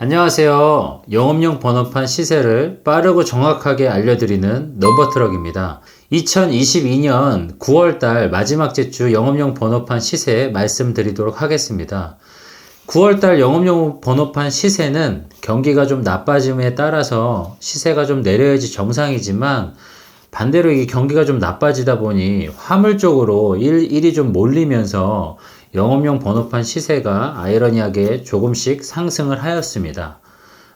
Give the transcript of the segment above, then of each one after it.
안녕하세요. 영업용 번호판 시세를 빠르고 정확하게 알려드리는 넘버트럭입니다. 2022년 9월달 마지막 제주 영업용 번호판 시세 말씀드리도록 하겠습니다. 9월달 영업용 번호판 시세는 경기가 좀 나빠짐에 따라서 시세가 좀 내려야지 정상이지만 반대로 이 경기가 좀 나빠지다 보니 화물 쪽으로 일, 일이 좀 몰리면서 영업용 번호판 시세가 아이러니하게 조금씩 상승을 하였습니다.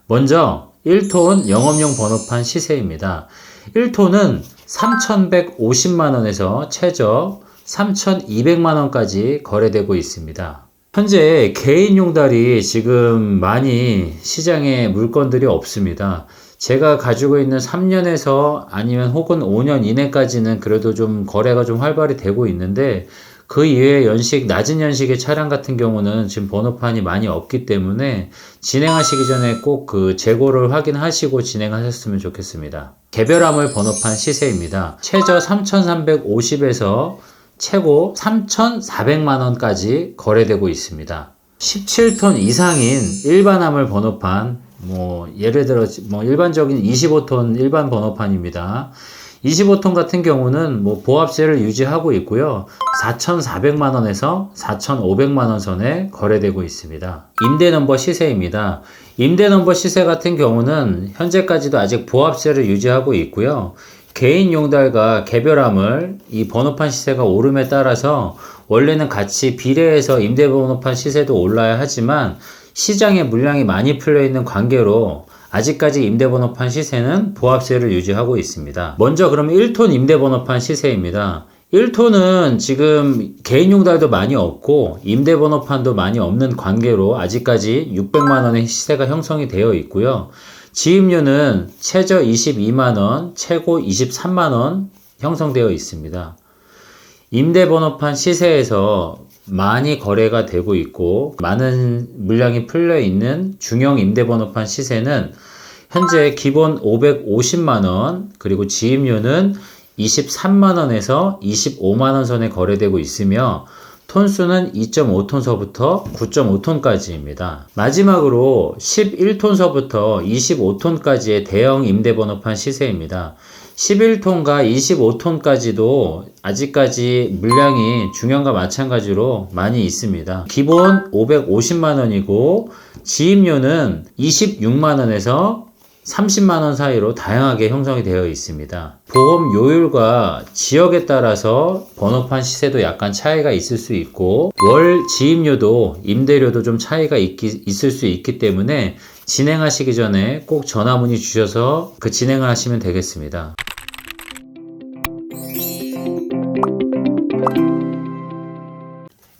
먼저 1톤 영업용 번호판 시세입니다. 1톤은 3,150만원에서 최저 3,200만원까지 거래되고 있습니다. 현재 개인 용달이 지금 많이 시장에 물건들이 없습니다. 제가 가지고 있는 3년에서 아니면 혹은 5년 이내까지는 그래도 좀 거래가 좀 활발히 되고 있는데 그 이외에 연식, 낮은 연식의 차량 같은 경우는 지금 번호판이 많이 없기 때문에 진행하시기 전에 꼭 그 재고를 확인하시고 진행하셨으면 좋겠습니다. 개별화물 번호판 시세입니다. 최저 3,350에서 최고 3,400만원까지 거래되고 있습니다. 17톤 이상인 일반 화물 번호판, 뭐, 예를 들어, 뭐, 일반적인 25톤 일반 번호판입니다. 25톤 같은 경우는 뭐 보합세를 유지하고 있고요. 4,400만 원에서 4,500만 원 선에 거래되고 있습니다. 임대 넘버 시세입니다. 임대 넘버 시세 같은 경우는 현재까지도 아직 보합세를 유지하고 있고요. 개인 용달과 개별함을 이 번호판 시세가 오름에 따라서 원래는 같이 비례해서 임대 번호판 시세도 올라야 하지만 시장에 물량이 많이 풀려 있는 관계로 아직까지 임대번호판 시세는 보합세를 유지하고 있습니다. 먼저 그럼 1톤 임대번호판 시세입니다. 1톤은 지금 개인 용달도 많이 없고 임대번호판도 많이 없는 관계로 아직까지 600만원의 시세가 형성이 되어 있고요. 지입료는 최저 22만원, 최고 23만원 형성되어 있습니다. 임대번호판 시세에서 많이 거래가 되고 있고 많은 물량이 풀려 있는 중형 임대번호판 시세는 현재 기본 550만원 그리고 지입료는 23만원에서 25만원 선에 거래되고 있으며 톤수는 2.5톤서부터 9.5톤까지입니다. 마지막으로 11톤서부터 25톤까지의 대형 임대번호판 시세입니다. 11톤과 25톤까지도 아직까지 물량이 중형과 마찬가지로 많이 있습니다. 기본 550만원이고 지입료는 26만원에서 30만원 사이로 다양하게 형성이 되어 있습니다. 보험 요율과 지역에 따라서 번호판 시세도 약간 차이가 있을 수 있고 월 지입료도 임대료도 좀 차이가 있기, 있을 수 있기 때문에 진행하시기 전에 꼭 전화 문의 주셔서 그 진행을 하시면 되겠습니다.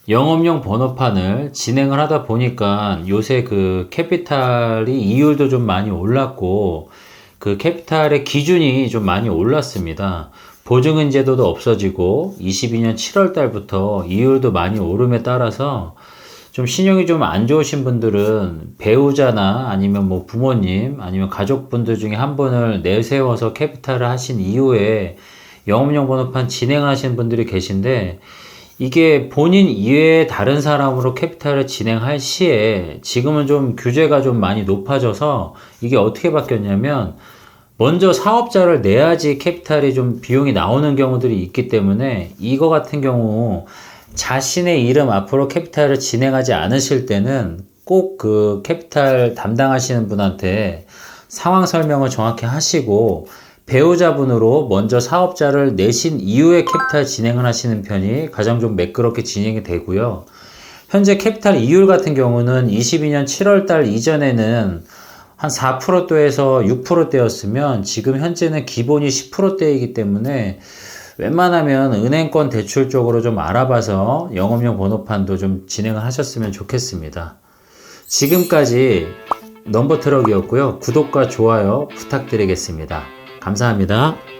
영업용 번호판을 진행을 하다 보니까 요새 그 캐피탈이 이율도 좀 많이 올랐고 그 캐피탈의 기준이 좀 많이 올랐습니다. 보증은 제도도 없어지고 22년 7월 달부터 이율도 많이 오름에 따라서 좀 신용이 좀 안 좋으신 분들은 배우자나 아니면 뭐 부모님 아니면 가족분들 중에 한 분을 내세워서 캐피탈을 하신 이후에 영업용 번호판 진행하시는 분들이 계신데 이게 본인 이외에 다른 사람으로 캐피탈을 진행할 시에 지금은 좀 규제가 좀 많이 높아져서 이게 어떻게 바뀌었냐면 먼저 사업자를 내야지 캐피탈이 좀 비용이 나오는 경우들이 있기 때문에 이거 같은 경우 자신의 이름 앞으로 캐피탈을 진행하지 않으실 때는 꼭 그 캐피탈 담당하시는 분한테 상황 설명을 정확히 하시고 배우자분으로 먼저 사업자를 내신 이후에 캐피탈 진행을 하시는 편이 가장 좀 매끄럽게 진행이 되고요. 현재 캐피탈 이율 같은 경우는 22년 7월 달 이전에는 한 4%대에서 6%대였으면 지금 현재는 기본이 10%대이기 때문에 웬만하면 은행권 대출 쪽으로 좀 알아봐서 영업용 번호판도 좀 진행을 하셨으면 좋겠습니다. 지금까지 넘버 트럭이었고요. 구독과 좋아요 부탁드리겠습니다. 감사합니다.